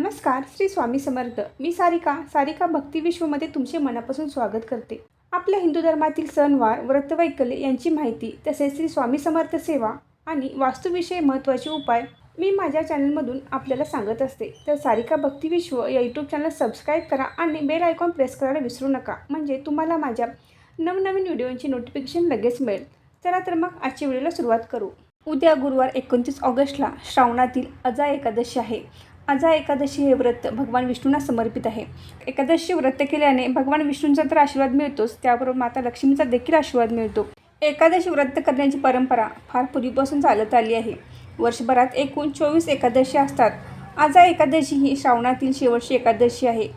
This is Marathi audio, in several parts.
नमस्कार श्री स्वामी समर्थ. मी सारिका सारिका भक्ती विश्वमध्ये तुमचे मनापासून स्वागत करते. आपल्या हिंदू धर्मातील सणवार व्रतवैकल्य यांची माहिती तसेच श्री स्वामी समर्थ सेवा आणि वास्तुविषयी महत्त्वाचे उपाय मी माझ्या चॅनलमधून आपल्याला सांगत असते. तर सारिका भक्ती विश्व या यूट्यूब चॅनल सबस्क्राईब करा आणि बेल आयकॉन प्रेस करायला विसरू नका. म्हणजे तुम्हाला माझ्या नवनवीन व्हिडिओंची नोटिफिकेशन लगेच मिळेल. चला तर मग आजच्या व्हिडिओला सुरुवात करू. उद्या गुरुवार एकोणतीस ऑगस्टला श्रावणातील अजा एकादशी आहे. अजा एकादशी हे व्रत भगवान विष्णूंना समर्पित आहे. एकादशी व्रत केल्याने भगवान विष्णूंचा तर आशीर्वाद मिळतोच त्याबरोबर माता लक्ष्मीचा देखील आशीर्वाद मिळतो. एकादशी व्रत करण्याची परंपरा फार पूर्वीपासून चालत आली आहे. वर्षभरात एकूण चोवीस एकादशी असतात. आजा एकादशी ही श्रावणातील शेवटची एकादशी आहे.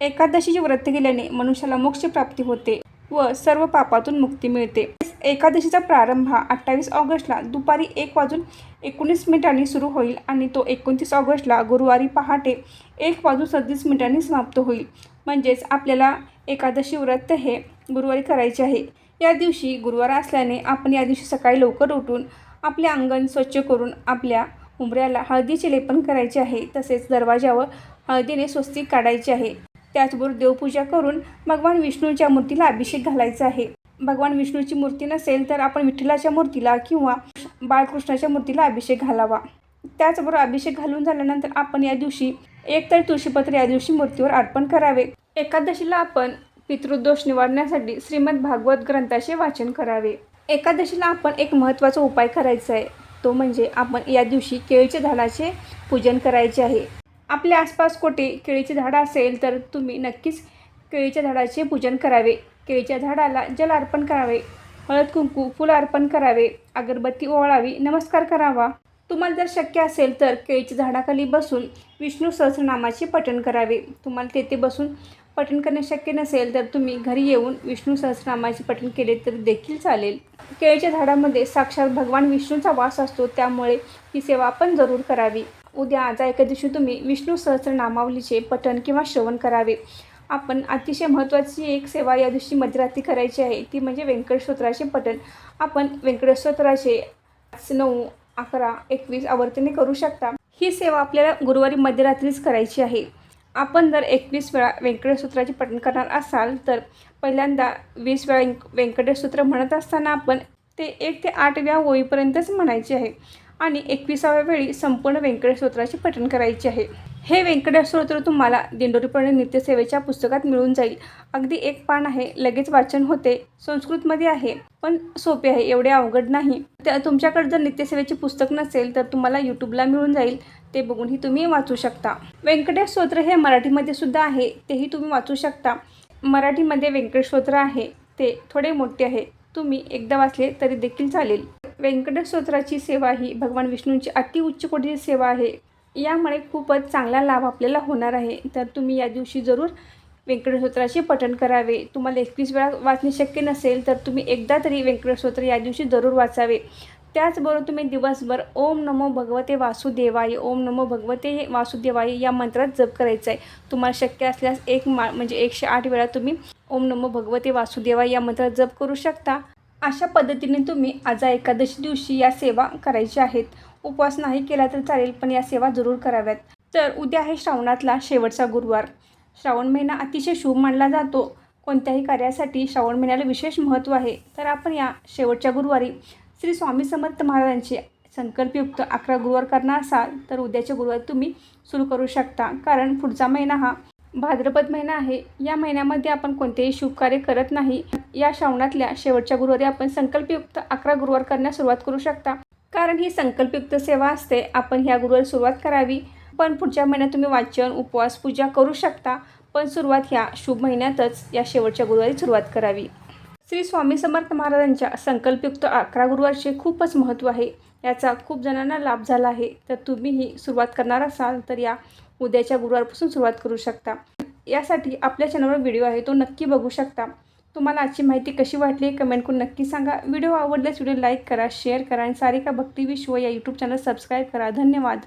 एकादशीचे व्रत केल्याने मनुष्याला मोक्ष प्राप्ती होते व सर्व पापातून मुक्ती मिळते. एकादशीचा प्रारंभ हा अठ्ठावीस ऑगस्टला दुपारी एक वाजून एकोणीस मिनिटांनी सुरू होईल आणि तो एकोणतीस ऑगस्टला गुरुवारी पहाटे एक वाजून सदतीस मिनिटांनी समाप्त होईल. म्हणजेच आपल्याला एकादशी व्रत हे गुरुवारी करायचे आहे. या दिवशी गुरुवार असल्याने आपण या दिवशी सकाळी लवकर उठून आपले अंगण स्वच्छ करून आपल्या उंबऱ्याला हळदीचे लेपन करायचे आहे. तसेच दरवाजावर हळदीने स्वस्तिक काढायचे आहे. त्याचबरोबर देवपूजा करून भगवान विष्णूच्या मूर्तीला अभिषेक घालायचा आहे. भगवान विष्णूची मूर्ती नसेल तर आपण विठ्ठलाच्या मूर्तीला किंवा बाळकृष्णाच्या मूर्तीला अभिषेक घालावा. त्याचबरोबर अभिषेक घालून झाल्यानंतर आपण या दिवशी एक तर तुळशीपत्र या दिवशी मूर्तीवर अर्पण करावे. एकादशीला आपण पितृदोष निवारण्यासाठी श्रीमद भागवत ग्रंथाचे वाचन करावे. एकादशीला आपण एक महत्त्वाचा उपाय करायचा आहे. तो म्हणजे आपण या दिवशी केळीच्या झाडाचे पूजन करायचे आहे. आपल्या आसपास कोठे केळीचे झाडं असेल तर तुम्ही नक्कीच केळीच्या झाडाचे पूजन करावे. केळीच्या झाडाला जल अर्पण करावे. हळद कुंकू फुलं अर्पण करावे. अगरबत्ती ओवाळावी. नमस्कार करावा. तुम्हाला जर शक्य असेल तर केळीच्या झाडाखाली बसून विष्णू सहस्रनामाचे पठण करावे. तुम्हाला तेथे बसून पठण करणे शक्य नसेल तर तुम्ही घरी येऊन विष्णू सहस्रनामाचे पठण केले तर देखील चालेल. केळीच्या झाडामध्ये साक्षात भगवान विष्णूचा वास असतो. त्यामुळे ही सेवा आपण जरूर करावी. उद्या आजा एका दिवशी तुम्ही विष्णू सहस्रनामावलीचे पठण किंवा श्रवण करावे. आपण अतिशय महत्त्वाची एक सेवा या दिवशी मध्यरात्री करायची आहे. ती म्हणजे व्यंकट पठण. आपण व्यंकट नऊ अकरा एकवीस आवर्तने करू शकता. ही सेवा आपल्याला गुरुवारी मध्यरात्रीच करायची आहे. आपण जर एकवीस वेळा व्यंकटेश्वराचे पठण करणार असाल तर पहिल्यांदा वीस वेळा व्यंक म्हणत असताना आपण ते एक ते आठ वेळा होईपर्यंतच म्हणायचे आहे. आणि एकविसाव्या वेळी संपूर्ण व्यंकटेश्वराचे पठण करायचे आहे. हे व्यंकटेश्वर तुम्हाला दिंडोरीपणे नित्यसेवेच्या पुस्तकात मिळून जाईल. अगदी एक पान आहे लगेच वाचन होते संस्कृतमध्ये आहे पण सोपे आहे एवढे अवघड नाही. त्या तुमच्याकडे जर नित्यसेवेचे पुस्तक नसेल तर तुम्हाला यूट्यूबला मिळून जाईल. ते बघूनही तुम्ही वाचू शकता. व्यंकटेश स्तोत्र हे मराठीमध्ये सुद्धा आहे तेही तुम्ही वाचू शकता. मराठीमध्ये व्यंकटेश स्तोत्र आहे ते थोडे मोठे आहे. तुम्ही एकदा वाचले तरी देखील चालेल. व्यंकटेश सेवा ही भगवान विष्णूंची अति उच्च कोटीची सेवा आहे. यामुळे खूपच चांगला लाभ आपल्याला होणार आहे. तर तुम्ही या दिवशी जरूर व्यंकटेश्वराचे पठण करावे. तुम्हाला एकवीस वेळा वाचणे शक्य नसेल तर तुम्ही एकदा तरी व्यंकटेश्वर या दिवशी जरूर वाचावे. त्याचबरोबर तुम्ही दिवसभर ओम नमो भगवते वासुदेवाय ओम नमो भगवते वासुदेवाय या मंत्रात जप करायचा आहे तुम्हाला शक्य असल्यास एक मा म्हणजे एकशे आठ वेळा तुम्ही ओम नमो भगवते वासुदेवाय या मंत्रात जप करू शकता. अशा पद्धतीने तुम्ही आजा एकादशी दिवशी या सेवा करायच्या आहेत. उपवास नाही केला तर चालेल पण या सेवा जरूर कराव्यात. तर उद्या आहे श्रावणातला शेवटचा गुरुवार. श्रावण महिना अतिशय शुभ मानला जातो. कोणत्याही कार्यासाठी श्रावण महिन्याला विशेष महत्त्व आहे. तर आपण या शेवटच्या गुरुवारी श्री स्वामी समर्थ महाराजांचे संकल्पयुक्त अकरा गुरुवार करणार असाल तर उद्याच्या गुरुवार तुम्ही सुरू करू शकता. कारण पुढचा महिना हा भाद्रपद महिना आहे. या महिन्यामध्ये आपण कोणतेही शुभ कार्य करत नाही. या श्रावणातल्या शेवटच्या गुरुवारी आपण संकल्पयुक्त अकरा गुरुवार करण्यास सुरुवात करू शकता. कारण ही संकल्पयुक्त सेवा असते. आपण ह्या गुरुवारी सुरुवात करावी. पण पुढच्या महिन्यात तुम्ही वाचन उपवास पूजा करू शकता. पण सुरुवात ह्या शुभ महिन्यातच या शेवटच्या गुरुवारी सुरुवात करावी. श्री स्वामी समर्थ महाराजांच्या संकल्पयुक्त अकरा गुरुवारचे खूपच महत्त्व आहे. याचा खूप जणांना लाभ झाला आहे. तर तुम्हीही सुरुवात करणार असाल तर या उद्याच्या गुरुवारपासून सुरुवात करू शकता. यासाठी आपल्या चॅनलवर व्हिडिओ आहे तो नक्की बघू शकता. तुम्हाला आजची माहिती कशी वाटली कमेंट करून नक्की सांगा. व्हिडिओ आवडल्यास व्हिडिओ लाईक करा शेअर करा आणि सारिका भक्ती विश्व या यूट्यूब चॅनल सबस्क्राईब करा. धन्यवाद.